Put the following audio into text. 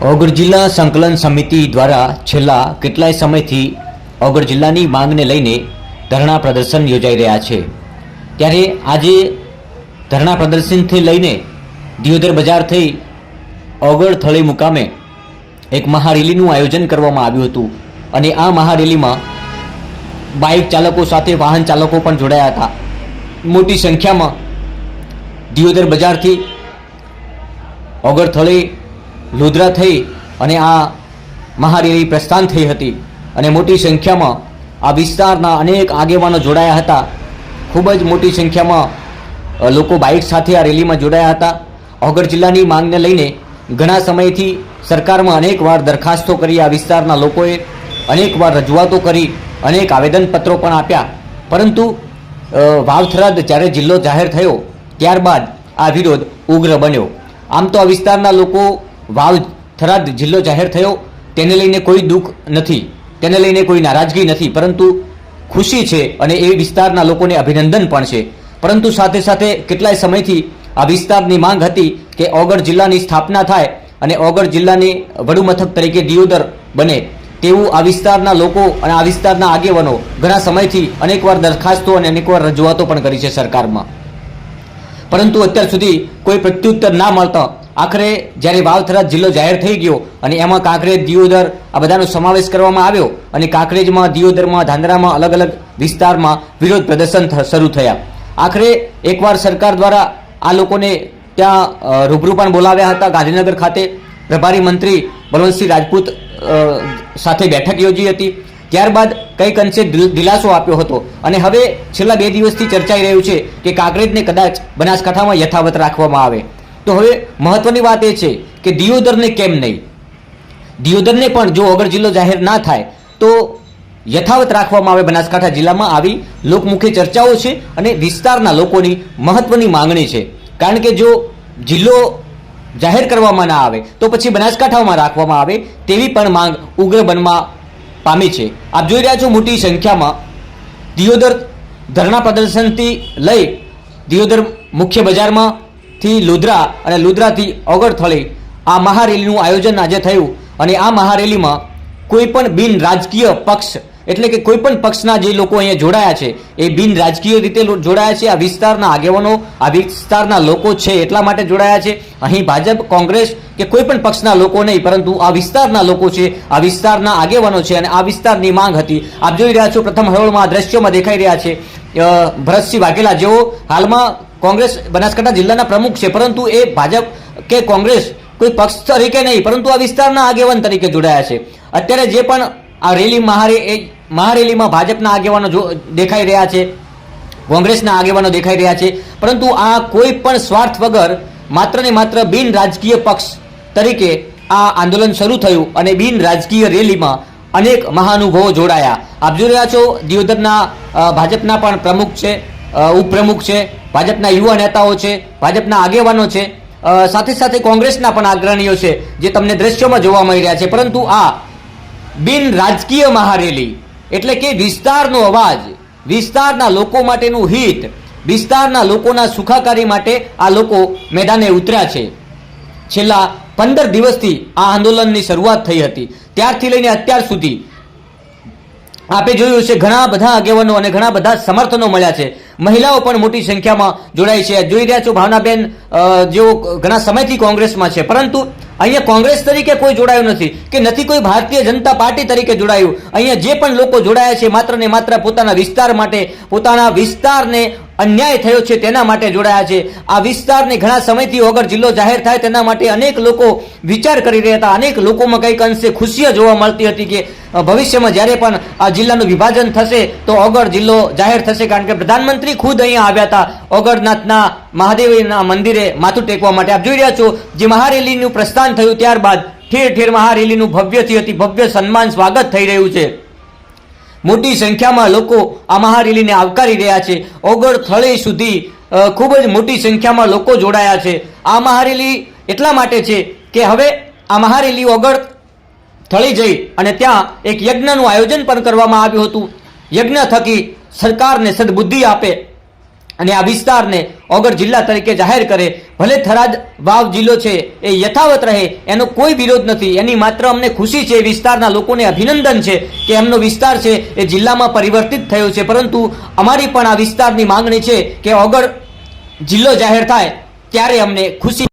ઓગળ જિલ્લા સંકલન સમિતિ દ્વારા છેલ્લા કેટલાય સમયથી ઓગળ જિલ્લાની માંગને લઈને ધરણા પ્રદર્શન યોજાઈ રહ્યા છે. ત્યારે આજે ધરણા પ્રદર્શનથી લઈને દિયોદર બજાર થઈ ઓગળ થળી મુકામે એક મહારેલીનું આયોજન કરવામાં આવ્યું હતું અને આ મહારેલીમાં બાઇક ચાલકો સાથે વાહન ચાલકો પણ જોડાયા હતા. મોટી સંખ્યામાં દિયોદર બજારથી ઓગળથળી લુદ્રા થઈ અને આ મહારેલી પ્રસ્થાન થઈ હતી અને મોટી સંખ્યામાં આ વિસ્તારના અનેક આગેવાનો જોડાયા હતા. ખૂબ જ મોટી સંખ્યામાં લોકો બાઇક સાથે આ રેલીમાં જોડાયા હતા. ઓગળ જિલ્લાની માંગને લઈને ઘણા સમયથી સરકારમાં અનેકવાર દરખાસ્તો કરી આ વિસ્તારના લોકોએ અનેકવાર રજૂઆતો કરી, અનેક આવેદનપત્રો પણ આપ્યા. પરંતુ વાવથરાદ જ્યારે જિલ્લો જાહેર થયો, ત્યારબાદ આ વિરોધ ઉગ્ર બન્યો. આમ તો આ વિસ્તારના લોકો વાવ થરાદ જિલ્લો જાહેર થયો. તેને લઈને કોઈ દુઃખ નથી. તેને લઈને કોઈ નારાજગી નથી. પરંતુ ખુશી છે અને એ વિસ્તારના લોકોને અભિનંદન પણ છે. પરંતુ સાથે સાથે કેટલાય સમયથી આ વિસ્તારની માંગ હતી કે ઓગળ જિલ્લાની સ્થાપના થાય અને ઓગળ જિલ્લાની વડુમથક તરીકે દિયોદર બને. તેવું આ વિસ્તારના લોકો અને આ વિસ્તારના આગેવાનો ઘણા સમયથી અનેકવાર દરખાસ્તો અને અનેકવાર રજૂઆતો પણ કરી છે સરકારમાં. પરંતુ અત્યાર સુધી કોઈ પ્રત્યુત્તર ના મળતા આખરે જ્યારે વાવથરા જિલ્લો જાહેર થઈ ગયો અને એમાં કાંકરેજ દિયોદર આ બધાનો સમાવેશ કરવામાં આવ્યો અને કાંકરેજમાં, દિયોદરમાં, ધાંધરામાં અલગ અલગ વિસ્તારમાં વિરોધ પ્રદર્શન શરૂ થયા. આખરે એકવાર સરકાર દ્વારા આ લોકોને ત્યાં રૂબરૂ પણ બોલાવ્યા હતા. ગાંધીનગર ખાતે પ્રભારી મંત્રી બલવંતસિંહ રાજપૂત સાથે બેઠક યોજી હતી. ત્યારબાદ કંઈક અંશે દિલાસો આપ્યો હતો. અને હવે છેલ્લા બે દિવસથી ચર્ચાઈ રહ્યું છે કે કાંકરેજને કદાચ બનાસકાંઠામાં યથાવત રાખવામાં આવે. તો હવે મહત્વની વાત એ છે કે દિયોદરને કેમ નહીં? દિયોદરને પણ જો અગર જિલ્લો જાહેર ના થાય, તો યથાવત રાખવામાં આવે બનાસકાંઠા જિલ્લામાં આવી લોકમુખી ચર્ચાઓ છે અને વિસ્તારના લોકોની મહત્વની માંગણી છે. કારણ કે જો જિલ્લો જાહેર કરવામાં ના આવે, તો પછી બનાસકાંઠામાં રાખવામાં આવે તેવી પણ માંગ ઉગ્ર બનવા પામી છે. આપ જોઈ રહ્યા છો મોટી સંખ્યામાં દિયોદર ધરણા પ્રદર્શનથી લઈ દિયોદર મુખ્ય બજારમાંથી લુદ્રા અને લુદ્રાથી અગરથળી આ મહારેલીનું આયોજન આજે થયું અને આ મહારેલીમાં કોઈ પણ બિન રાજકીય પક્ષ, એટલે કે કોઈ પણ પક્ષના જે લોકો અહીંયા જોડાયા છે, એ બિન રાજકીય રીતે જોડાયા છે, આ વિસ્તારના આગેવાનો, આ વિસ્તારના લોકો છે, એટલા માટે જોડાયા છે. અહીં ભાજપ, કોંગ્રેસ કે કોઈ પણ પક્ષના લોકો નહીં, પરંતુ આ વિસ્તારના લોકો છે, આ વિસ્તારના આગેવાનો છે અને આ વિસ્તારની માંગ હતી. આપ જોઈ રહ્યા છો, પ્રથમ હરોળમાં દ્રશ્યોમાં દેખાઈ રહ્યા છે. ભરતસિંહ વાઘેલા જેઓ હાલમાં કોંગ્રેસ બનાસકાંઠા જિલ્લાના પ્રમુખ છે, પરંતુ એ ભાજપ કે કોંગ્રેસ કોઈ પક્ષ તરીકે નહીં, પરંતુ આ વિસ્તારના આગેવાન તરીકે જોડાયા છે. અત્યારે જે પણ આ રેલી મહારે એ મહારેલીમાં ભાજપના આગેવાનો દેખાઈ રહ્યા છે, કોંગ્રેસના આગેવાનો દેખાઈ રહ્યા છે, પરંતુ આ કોઈ પણ સ્વાર્થ વગર માત્ર ને માત્ર બિન રાજકીય પક્ષ તરીકે આ આંદોલન શરૂ થયું અને બિન રાજકીય રેલીમાં અનેક મહાનુભાવો જોડાયા. આપ જોઈ રહ્યા છો, દિયોદરના ભાજપના પણ પ્રમુખ છે. ઉપપ્રમુખ છે, ભાજપના યુવા નેતાઓ છે, ભાજપના આગેવાનો છે સાથે સાથે કોંગ્રેસના પણ આગ્રણીઓ છે, જે તમને દ્રશ્યોમાં જોવા મળી રહ્યા છે. પરંતુ આ બિન રાજકીય મહારેલી એટલે કે વિસ્તારનો અવાજ, વિસ્તારના લોકો માટેનું હિત, વિસ્તારના લોકોના સુખાકારી માટે આ લોકો મેદાને ઉતર્યા છે. છેલ્લા પંદર દિવસથી આ આંદોલનની શરૂઆત થઈ હતી. ત્યારથી લઈને અત્યાર સુધી આપે જોયું છે, ઘણા બધા આગેવાનો અને ઘણા બધા સમર્થનો મળ્યા છે. મહિલાઓ પણ મોટી સંખ્યામાં જોડાઈ છે. જોઈ રહ્યા છો ભાવનાબેન જેઓ ઘણા સમયથી કોંગ્રેસમાં છે. પરંતુ અહીંયા કોંગ્રેસ તરીકે કોઈ જોડાયું નથી કે નથી કોઈ ભારતીય જનતા પાર્ટી તરીકે જોડાયું. અહીંયા જે પણ લોકો જોડાયા છે, માત્ર ને માત્ર પોતાના વિસ્તાર માટે, પોતાના વિસ્તારને અન્યાય થયો છે તેના માટે જોડાયા છે. આ વિસ્તારને ઘણા સમયથી વગર જિલ્લો જાહેર થાય તેના માટે અનેક લોકો વિચાર કરી રહ્યા હતા. અનેક લોકોમાં કંઈક અંશે ખુશીઓ જોવા મળતી હતી કે ભવિષ્યમાં જ્યારે પણ આ જિલ્લાનું વિભાજન થશે તો ઓગળ જિલ્લો જાહેર થશે કારણ કે પ્રધાનમંત્રી ખુદ અહીંયા આવ્યા હતા. ઓગળનાથના મહાદેવના મંદિરે માથું ટેકવા માટે. આપ જોઈ રહ્યા છો જે મહારેલીનું પ્રસ્થાન થયું ત્યારબાદ ઠેર ઠેર મહારેલીનું ભવ્યથી અતિ ભવ્ય સન્માન સ્વાગત થઈ રહ્યું છે. મોટી સંખ્યામાં લોકો આ મહારેલીને આવકારી રહ્યા છે. ઓગળથળી સુધી ખૂબ જ મોટી સંખ્યામાં લોકો જોડાયા છે. આ મહારેલી એટલા માટે છે કે હવે આ મહારેલી ઓગળ થળી જઈ અને ત્યાં એક યજ્ઞનું આયોજન પણ કરવામાં આવ્યું હતું. યજ્ઞ થકી સરકારને સદબુદ્ધિ આપે અને આ વિસ્તારને ઓગળ જિલ્લા તરીકે જાહેર કરે. ભલે થરાદ વાવ જિલ્લો છે, એ યથાવત રહે, એનો કોઈ વિરોધ નથી. એની માત્ર અમને ખુશી છે વિસ્તારના લોકોને અભિનંદન છે કે એમનો વિસ્તાર છે, એ જિલ્લામાં પરિવર્તિત થયો છે. પરંતુ અમારી પણ આ વિસ્તારની માંગણી છે કે ઓગળ જિલ્લો જાહેર થાય, ત્યારે અમને ખુશી